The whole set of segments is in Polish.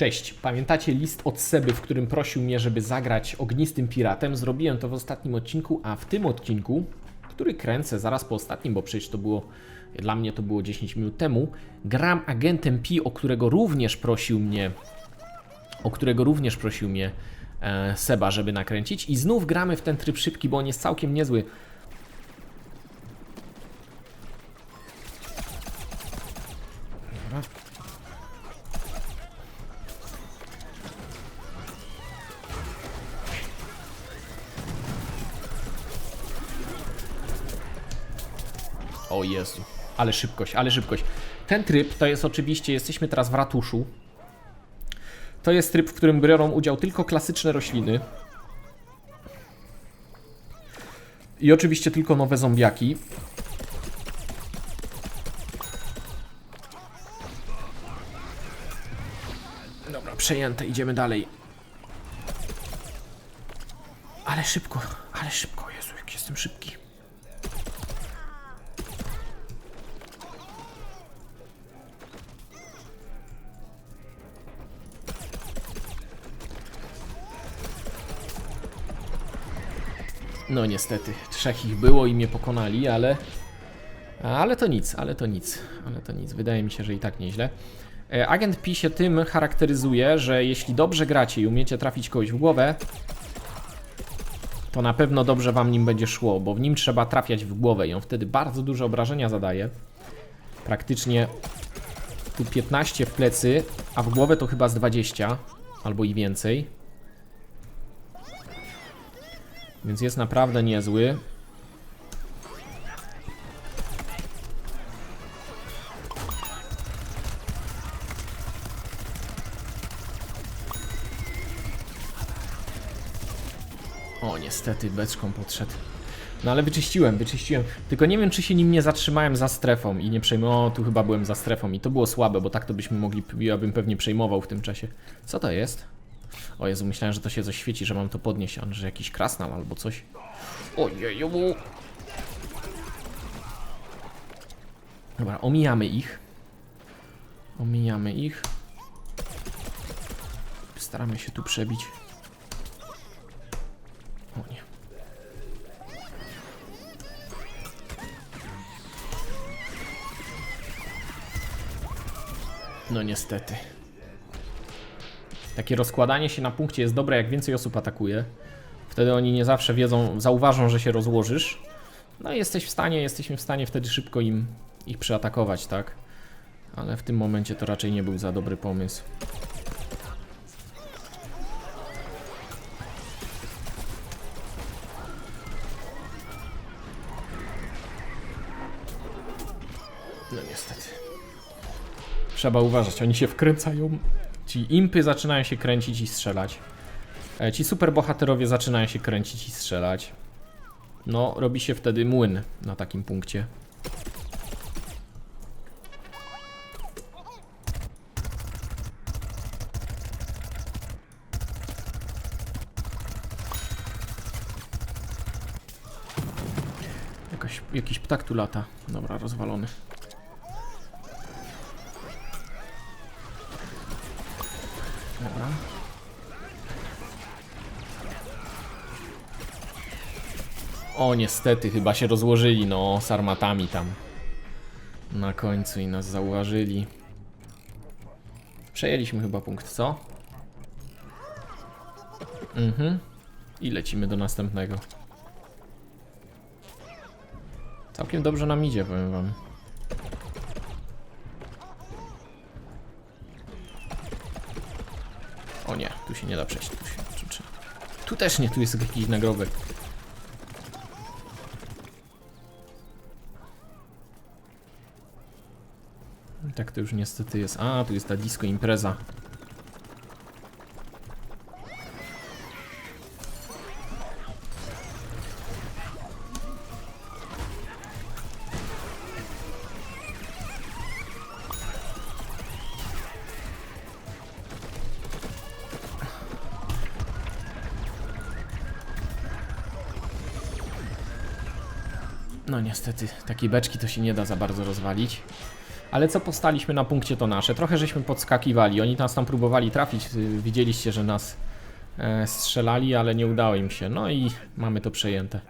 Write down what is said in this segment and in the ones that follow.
Cześć, pamiętacie list od Seby, w którym prosił mnie, żeby zagrać ognistym piratem? Zrobiłem to w ostatnim odcinku, a w tym odcinku, który kręcę zaraz po ostatnim, bo przecież to było, dla mnie to było 10 minut temu, gram agentem Pi, o którego również prosił mnie, o którego również prosił mnie e, Seba, żeby nakręcić. I znów gramy w ten tryb szybki, bo on jest całkiem niezły. O Jezu, ale szybkość, ale szybkość. Ten tryb to jest oczywiście, jesteśmy teraz w ratuszu. To jest tryb, w którym biorą udział tylko klasyczne rośliny. I oczywiście tylko nowe zombiaki. Dobra, przejęte, idziemy dalej. Ale szybko, ale szybko, Jezu, jak jestem szybki. No niestety, trzech ich było i mnie pokonali, ale... Ale to nic, ale to nic, ale to nic. Wydaje mi się, że i tak nieźle. E, Agent Pi się tym charakteryzuje, że jeśli dobrze gracie i umiecie trafić kogoś w głowę, to na pewno dobrze wam nim będzie szło, bo w nim trzeba trafiać w głowę i on wtedy bardzo duże obrażenia zadaje. Praktycznie tu 15 w plecy, a w głowę to chyba z 20 albo i więcej. Więc jest naprawdę niezły. O, niestety beczką podszedł. No ale wyczyściłem, wyczyściłem. Tylko nie wiem, czy się nim nie zatrzymałem za strefą i nie przejmowałem. O, tu chyba byłem za strefą i to było słabe, bo tak to byśmy mogli, ja bym pewnie przejmował w tym czasie. Co to jest? O Jezu, myślałem, że to się coś świeci, że mam to podnieść, a że jakiś krasnal albo coś. Ojeju. Dobra, omijamy ich. Omijamy ich. Staramy się tu przebić. O nie. No niestety. Takie rozkładanie się na punkcie jest dobre, jak więcej osób atakuje. Wtedy oni nie zawsze wiedzą, zauważą, że się rozłożysz. No i jesteś w stanie, jesteśmy w stanie wtedy szybko im ich przeatakować, tak? Ale w tym momencie to raczej nie był za dobry pomysł. No niestety. Trzeba uważać, oni się wkręcają. Ci impy zaczynają się kręcić i strzelać. E, Ci superbohaterowie zaczynają się kręcić i strzelać. No, robi się wtedy młyn na takim punkcie. Jakoś, jakiś ptak tu lata. Dobra, rozwalony. Dobra. O, niestety, chyba się rozłożyli, no, z armatami tam. Na końcu i nas zauważyli. Przejęliśmy chyba punkt, co? Mhm. I lecimy do następnego. Całkiem dobrze nam idzie, powiem wam. O nie, tu się nie da przejść. Tu, się, tu, też nie, tu jest jakiś nagrobek. Tak to już niestety jest. A, tu jest ta disco impreza. No niestety, takiej beczki to się nie da za bardzo rozwalić. Ale co postaliśmy na punkcie to nasze. Trochę żeśmy podskakiwali. Oni nas tam próbowali trafić. y, Widzieliście, że nas e, strzelali, ale nie udało im się. No i mamy to przejęte.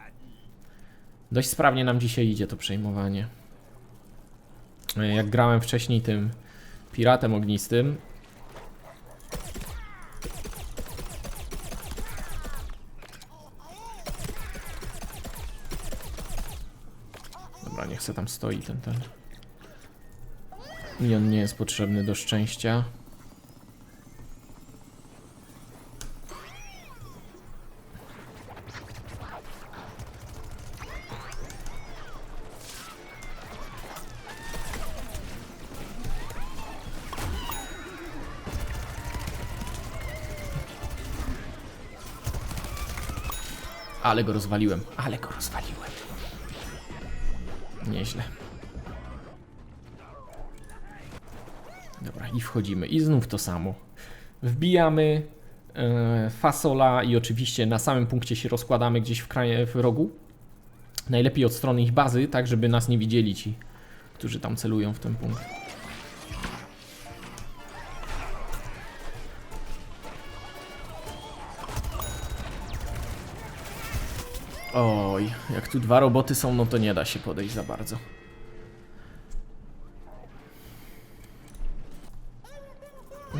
Dość sprawnie nam dzisiaj idzie to przejmowanie. E, Jak grałem wcześniej tym piratem ognistym, Dobra, niech se tam stoi ten ten. I on nie jest potrzebny do szczęścia. Ale go rozwaliłem, ale go rozwaliłem. Nieźle. Dobra, i wchodzimy. I znów to samo. Wbijamy e, fasola i oczywiście na samym punkcie się rozkładamy gdzieś w, kraje, w rogu. Najlepiej od strony ich bazy, tak żeby nas nie widzieli ci, którzy tam celują w ten punkt. Oj, jak tu dwa roboty są, no to nie da się podejść za bardzo.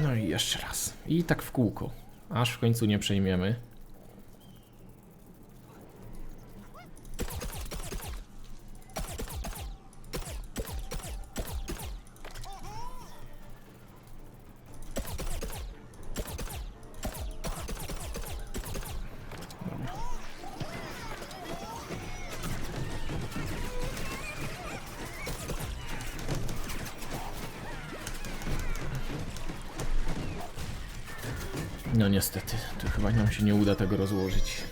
No i jeszcze raz. I tak w kółko. Aż w końcu nie przejmiemy. Się nie uda tego rozłożyć.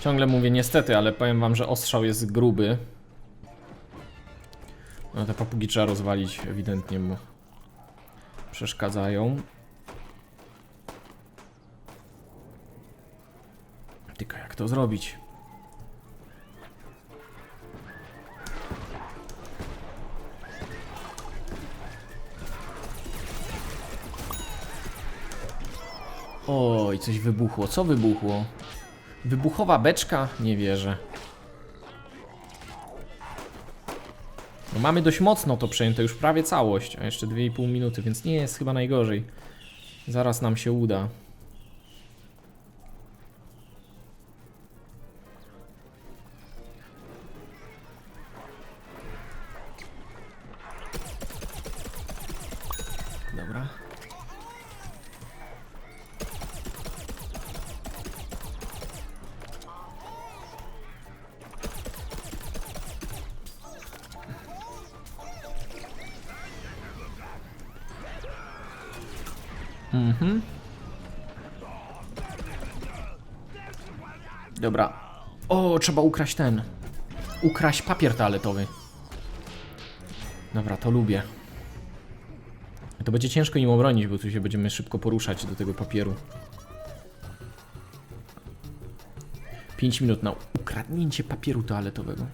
Ciągle mówię niestety, ale powiem wam, że ostrzał jest gruby. No te papugi trzeba rozwalić ewidentnie, bo przeszkadzają. Tylko jak to zrobić? Coś wybuchło. Co wybuchło? Wybuchowa beczka? Nie wierzę. No mamy dość mocno to przejęte, już prawie całość, a jeszcze 2,5 minuty, więc nie jest chyba najgorzej. Zaraz nam się uda. Mhm. Dobra. O, trzeba ukraść ten. Ukraść papier toaletowy. Dobra, to lubię. To będzie ciężko im obronić, bo tu się będziemy szybko poruszać do tego papieru. 5 minut na ukradnięcie papieru toaletowego.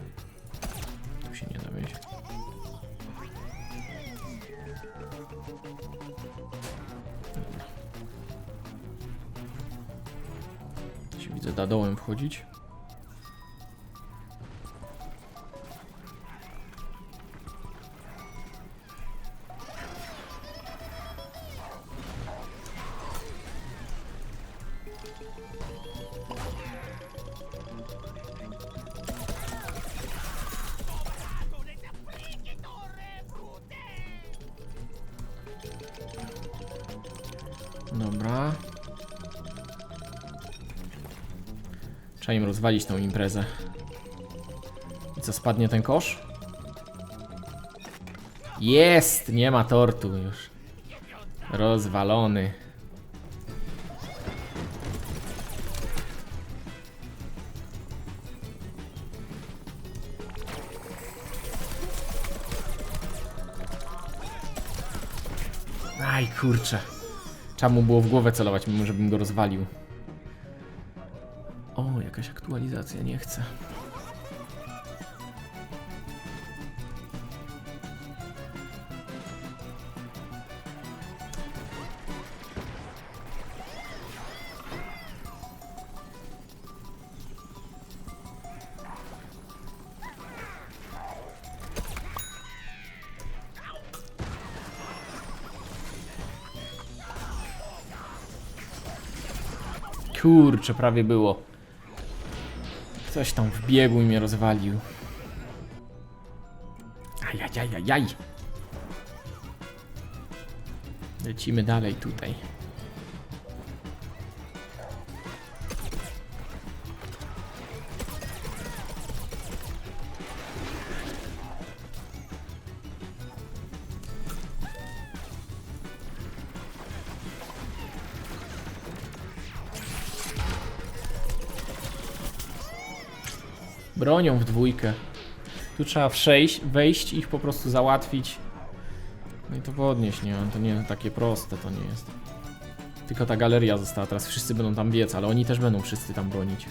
Wchodzić. Dobra. Trzeba im rozwalić tą imprezę. I co, spadnie ten kosz? Jest! Nie ma tortu już. Rozwalony. Aj, kurczę. Trzeba mu było w głowę celować, mimo żebym go rozwalił jakaś aktualizacja, nie chcę. Kurczę, prawie było. Coś tam wbiegł i mnie rozwalił. Ajajajajaj. Lecimy dalej tutaj. Bronią w dwójkę. Tu trzeba wszejść, wejść ich po prostu załatwić. No i to podnieść, nie? To nie takie proste, to nie jest. Tylko ta galeria została, teraz wszyscy będą tam biec, ale oni też będą wszyscy tam bronić.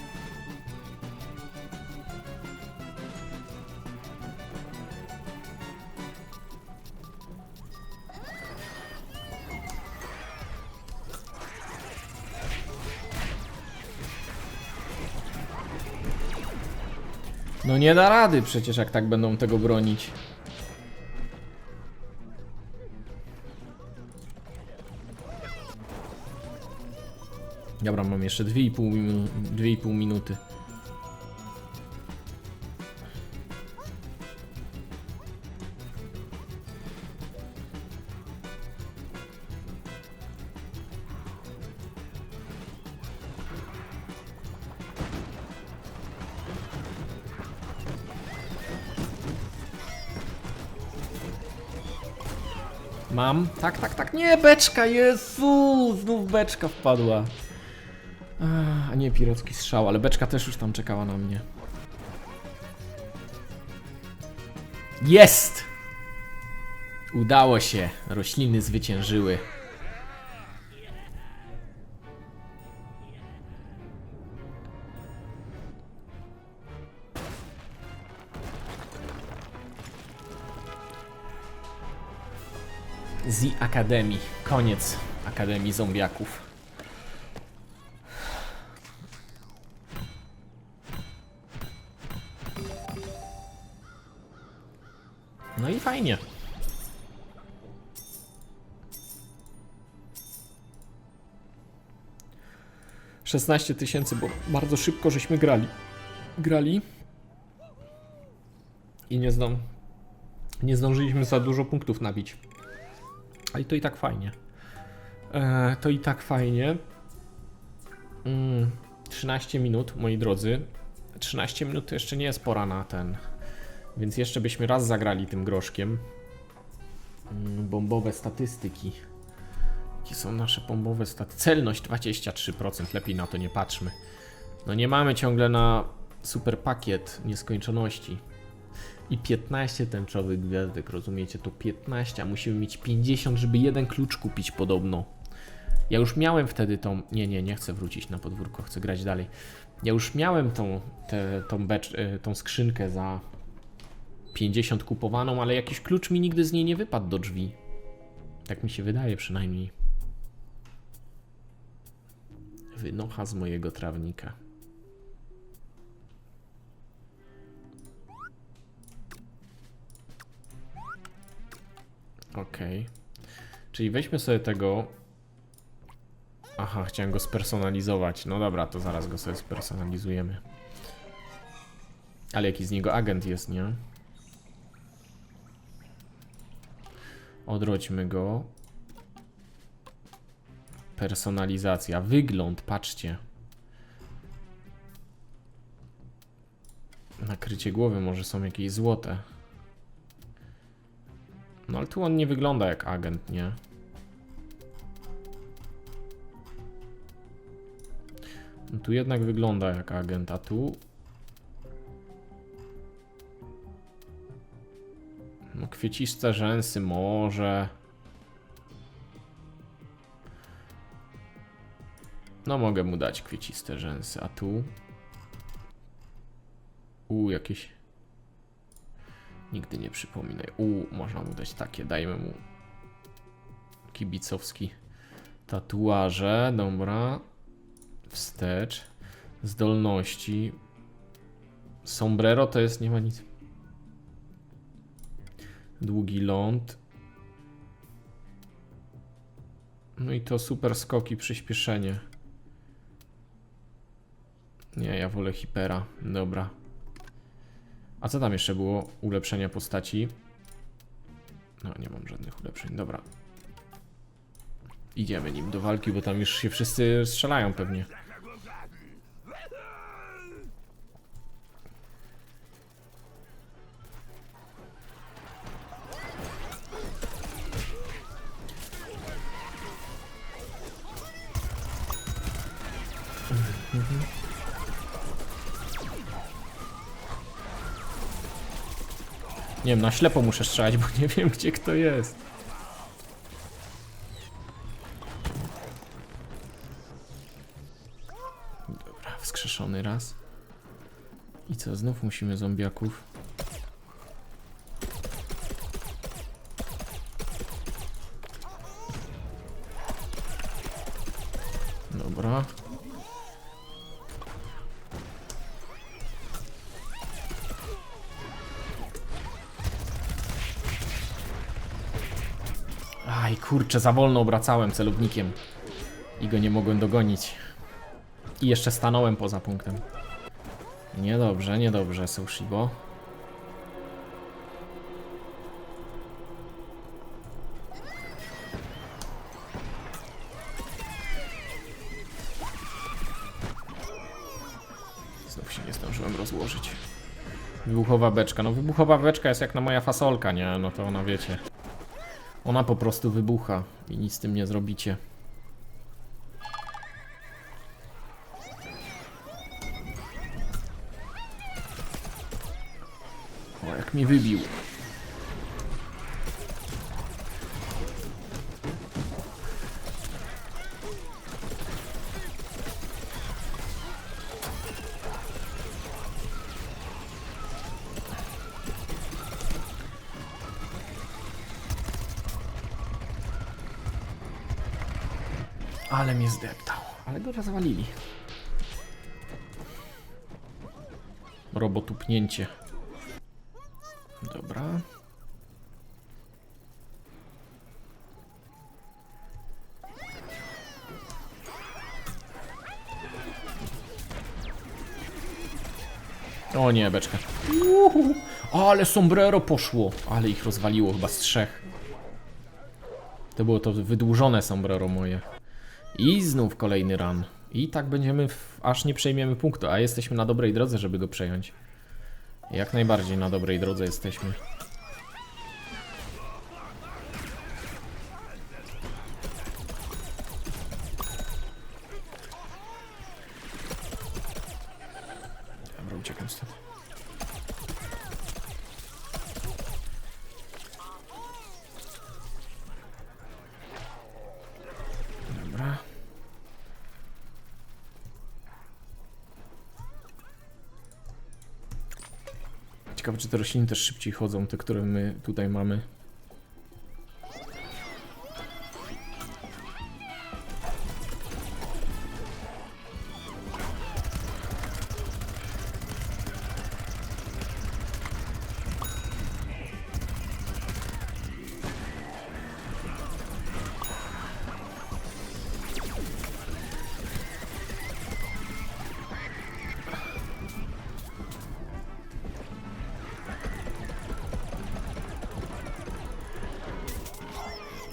No nie da rady przecież, jak tak będą tego bronić. Dobra, mam jeszcze 2,5 minu 2,5 minuty. Mam? Tak, tak, tak. Nie, beczka, Jezu! Znów beczka wpadła. A nie, pirocki strzał, ale beczka też już tam czekała na mnie. Jest! Udało się. Rośliny zwyciężyły. Z Akademii. Koniec Akademii Zombiaków. No i fajnie. Szesnaście tysięcy, bo bardzo szybko żeśmy grali. Grali. I nie zdążyliśmy. Nie zdążyliśmy za dużo punktów nabić. Ale to i tak fajnie. E, to i tak fajnie. Mm, 13 minut, moi drodzy. 13 minut to jeszcze nie jest pora na ten. Więc jeszcze byśmy raz zagrali tym groszkiem. Mm, bombowe statystyki. Jakie są nasze bombowe statystyki? Celność 23%, lepiej na to nie patrzmy. No nie mamy ciągle na super pakiet nieskończoności. I 15 tęczowych gwiazdek, rozumiecie? To 15, a musimy mieć 50, żeby jeden klucz kupić podobno. Ja już miałem wtedy tą... Nie, nie, nie chcę wrócić na podwórko, chcę grać dalej. Ja już miałem tą, tę- tą, becz, e, tą skrzynkę za 50 kupowaną, ale jakiś klucz mi nigdy z niej nie wypadł do drzwi. Tak mi się wydaje przynajmniej. Wynocha z mojego trawnika. Okej. Czyli weźmy sobie tego. Aha, chciałem go spersonalizować. No dobra, to zaraz go sobie spersonalizujemy. Ale jaki z niego agent jest, nie? Odrodźmy go. Personalizacja. Wygląd, patrzcie. Nakrycie głowy może są jakieś złote. No ale tu on nie wygląda jak agent, nie? No tu jednak wygląda jak agent, a tu... No kwieciste rzęsy może... No mogę mu dać kwieciste rzęsy, a tu... U jakieś... Nigdy nie przypominaj. U, można mu dać takie, dajmy mu kibicowski tatuaże, dobra. Wstecz. Zdolności. Sombrero to jest, nie ma nic. Długi ląd. No i to super skoki, przyspieszenie. Nie, ja wolę hipera. Dobra. A co tam jeszcze było? Ulepszenia postaci. No, nie mam żadnych ulepszeń. Dobra. Idziemy nim do walki, bo tam już się wszyscy strzelają pewnie. Nie wiem, na ślepo muszę strzelać, bo nie wiem gdzie kto jest. Dobra, wskrzeszony raz. I co, znów musimy zombiaków. Aj, kurczę, za wolno obracałem celownikiem. I go nie mogłem dogonić. I jeszcze stanąłem poza punktem. Niedobrze, niedobrze, Sushibo. Znów się nie zdążyłem rozłożyć. Wybuchowa beczka. No wybuchowa beczka jest jak na moja fasolka, nie? No to ona wiecie. Ona po prostu wybucha i nic z tym nie zrobicie. O, jak mnie wybił. Ale mnie zdeptał. Ale go rozwalili. Robotupnięcie. Dobra. O nie, beczka. Uhu. Ale sombrero poszło. Ale ich rozwaliło chyba z trzech. To było to wydłużone sombrero moje. I znów kolejny run. I tak będziemy, w, aż nie przejmiemy punktu, a jesteśmy na dobrej drodze, żeby go przejąć. Jak najbardziej na dobrej drodze jesteśmy. Dobra, uciekam stąd. Ciekawe, czy te rośliny też szybciej chodzą, te, które my tutaj mamy.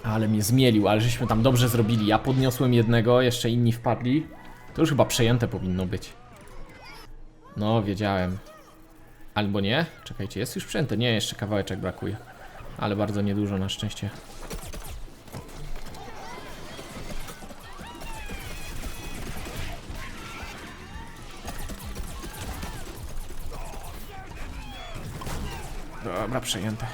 Ale mnie zmielił, ale żeśmy tam dobrze zrobili. Ja podniosłem jednego, jeszcze inni wpadli. To już chyba przejęte powinno być. No, wiedziałem. Albo nie? Czekajcie, jest już przejęte. Nie, jeszcze kawałeczek brakuje. Ale bardzo niedużo na szczęście. Dobra, przejęte.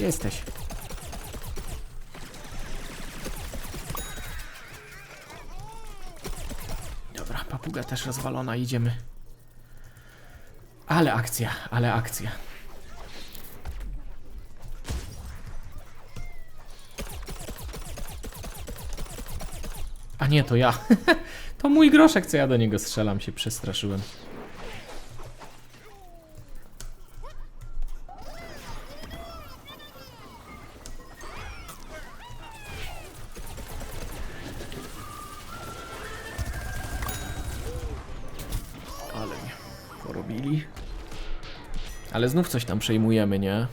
Gdzie jesteś? Dobra, papuga też rozwalona, idziemy. Ale akcja, ale akcja. A nie, to ja. to mój groszek, co ja do niego strzelam, się przestraszyłem. Ale znów coś tam przejmujemy, nie?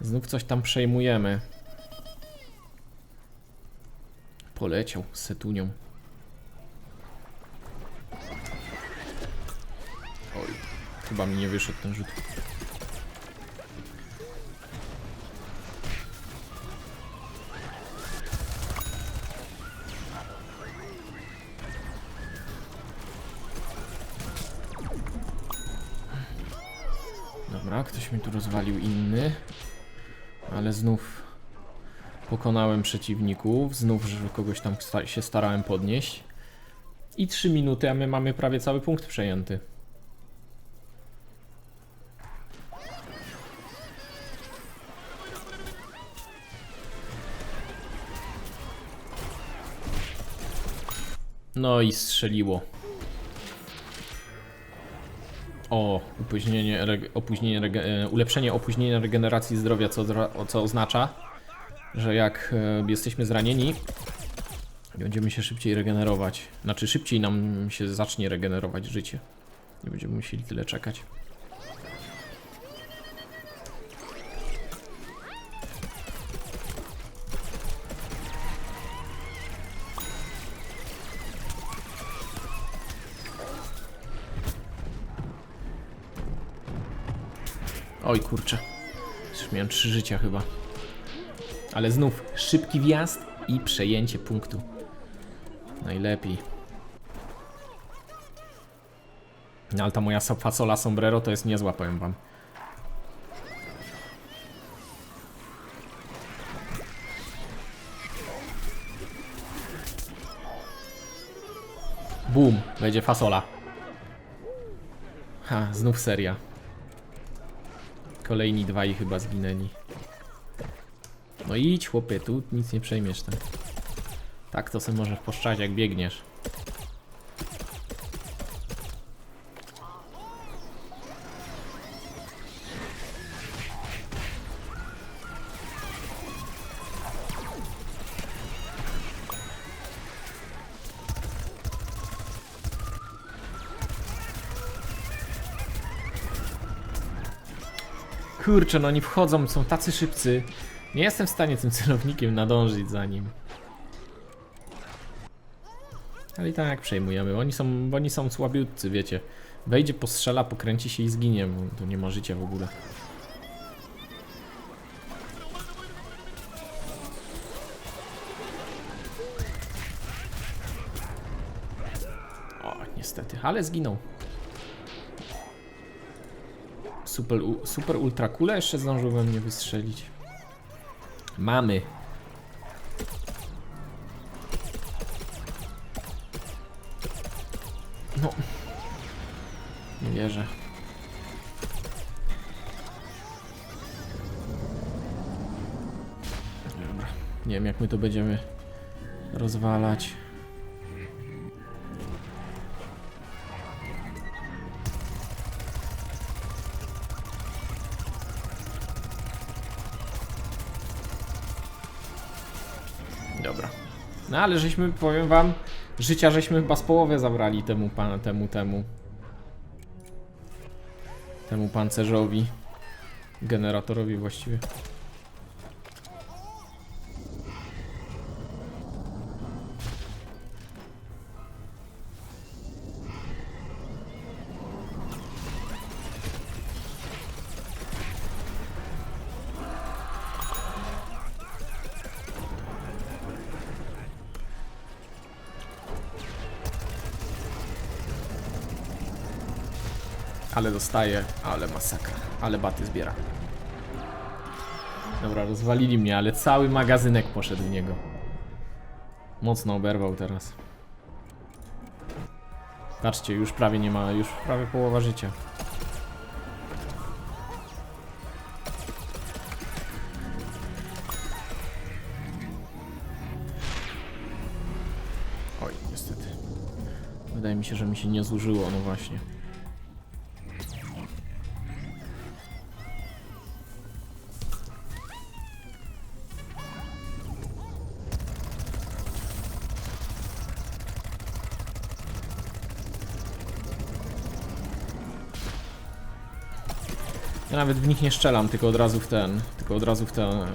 Znów coś tam przejmujemy. Poleciał z setunią. Oj, chyba mi nie wyszedł ten rzut. Dobra, ktoś mi tu rozwalił inny. Ale znów pokonałem przeciwników. Znów, że kogoś tam się starałem podnieść. I 3 minuty, a my mamy prawie cały punkt przejęty. No i strzeliło. O, opóźnienie, opóźnienie e, ulepszenie opóźnienia regeneracji zdrowia, co, co oznacza, że jak e, jesteśmy zranieni, będziemy się szybciej regenerować. Znaczy szybciej nam się zacznie regenerować życie. Nie będziemy musieli tyle czekać. Oj kurczę. Już miałem trzy życia chyba. Ale znów szybki wjazd i przejęcie punktu. Najlepiej. No, ale ta moja so- fasola sombrero to jest niezła, powiem wam. Boom, będzie fasola. Ha, znów seria. Kolejni dwaj chyba zginęli. No idź chłopie, tu nic nie przejmiesz tak. Tak to sobie możesz poszczać jak biegniesz. Kurczę, no oni wchodzą, są tacy szybcy. Nie jestem w stanie tym celownikiem nadążyć za nim. Ale i tak przejmujemy. Oni są, oni są słabiutcy, wiecie. Wejdzie, postrzela, pokręci się i zginie, to nie ma życia w ogóle. O, niestety, ale zginął. Super, super ultra kule jeszcze zdążył we mnie wystrzelić. Mamy. No. Nie wierzę. Dobra. Nie wiem jak my to będziemy rozwalać. Ale żeśmy, powiem wam, życia żeśmy chyba z połowy zabrali temu, pan, temu, temu. Temu pancerzowi. Generatorowi właściwie. Ale dostaje, ale masakra, ale baty zbiera. Dobra, rozwalili mnie, ale cały magazynek poszedł w niego. Mocno oberwał teraz. Patrzcie, już prawie nie ma, już prawie połowa życia. Oj, niestety. Wydaje mi się, że mi się nie zużyło, no właśnie. Ja nawet w nich nie strzelam, tylko od razu w ten, tylko od razu w ten, yy,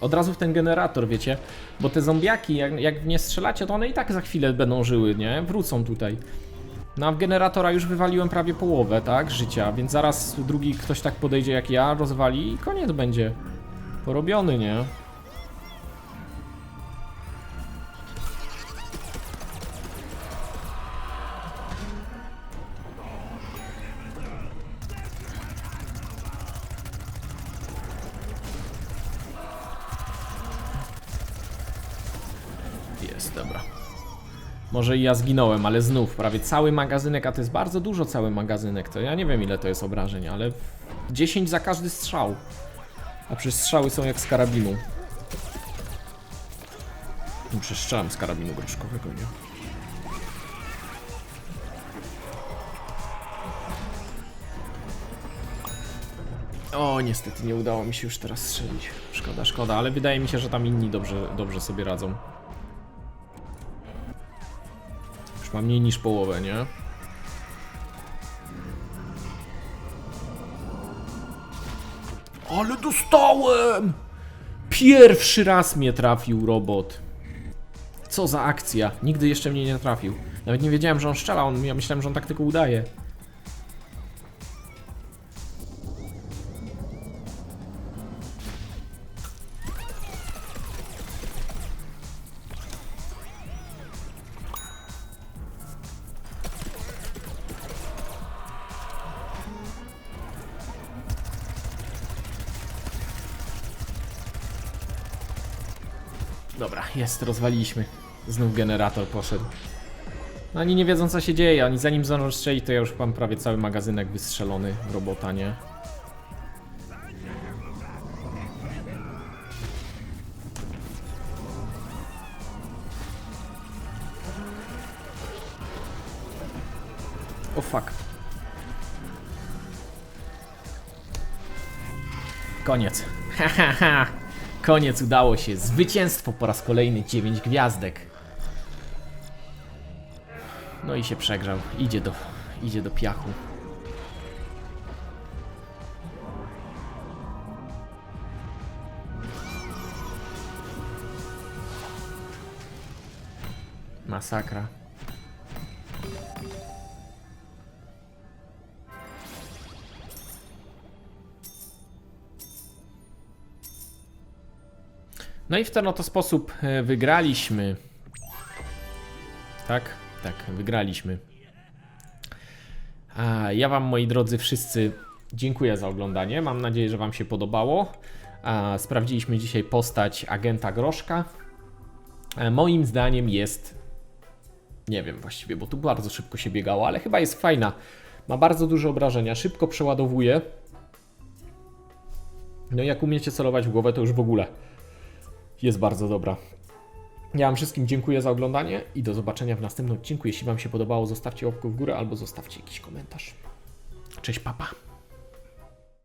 od razu w ten generator, wiecie? Bo te zombiaki, jak, jak nie strzelacie, to one i tak za chwilę będą żyły, nie? Wrócą tutaj. No a w generatora już wywaliłem prawie połowę, tak? Życia, więc zaraz drugi ktoś tak podejdzie jak ja, rozwali i koniec będzie. Porobiony, nie? Może i ja zginąłem, ale znów prawie cały magazynek, a to jest bardzo dużo cały magazynek. To ja nie wiem ile to jest obrażeń, ale 10 za każdy strzał. A przecież strzały są jak z karabinu. No przecież z karabinu groszkowego, nie? O, niestety nie udało mi się już teraz strzelić. Szkoda, szkoda, ale wydaje mi się, że tam inni dobrze, dobrze sobie radzą. Już mam mniej niż połowę, nie? Ale dostałem! Pierwszy raz mnie trafił robot. Co za akcja. Nigdy jeszcze mnie nie trafił. Nawet nie wiedziałem, że on strzela. On, ja myślałem, że on tak tylko udaje. Dobra, jest, rozwaliliśmy. Znów generator poszedł. No oni nie wiedzą co się dzieje, oni zanim zdążą strzelić, to ja już mam prawie cały magazynek wystrzelony robota, nie? O fuck. Koniec. Ha, ha, ha. Koniec, udało się. Zwycięstwo po raz kolejny 9 gwiazdek. No i się przegrzał. Idzie do, idzie do piachu. Masakra. No i w ten oto sposób e, wygraliśmy. Tak? Tak, wygraliśmy. A ja Wam, moi drodzy, wszyscy dziękuję za oglądanie. Mam nadzieję, że Wam się podobało. A, sprawdziliśmy dzisiaj postać agenta Groszka. E, moim zdaniem jest. Nie wiem właściwie, bo tu bardzo szybko się biegało, ale chyba jest fajna. Ma bardzo duże obrażenia, szybko przeładowuje. No i jak umiecie celować w głowę, to już w ogóle jest bardzo dobra. Ja Wam wszystkim dziękuję za oglądanie i do zobaczenia w następnym odcinku. Jeśli Wam się podobało, zostawcie łapkę w górę albo zostawcie jakiś komentarz. Cześć, papa.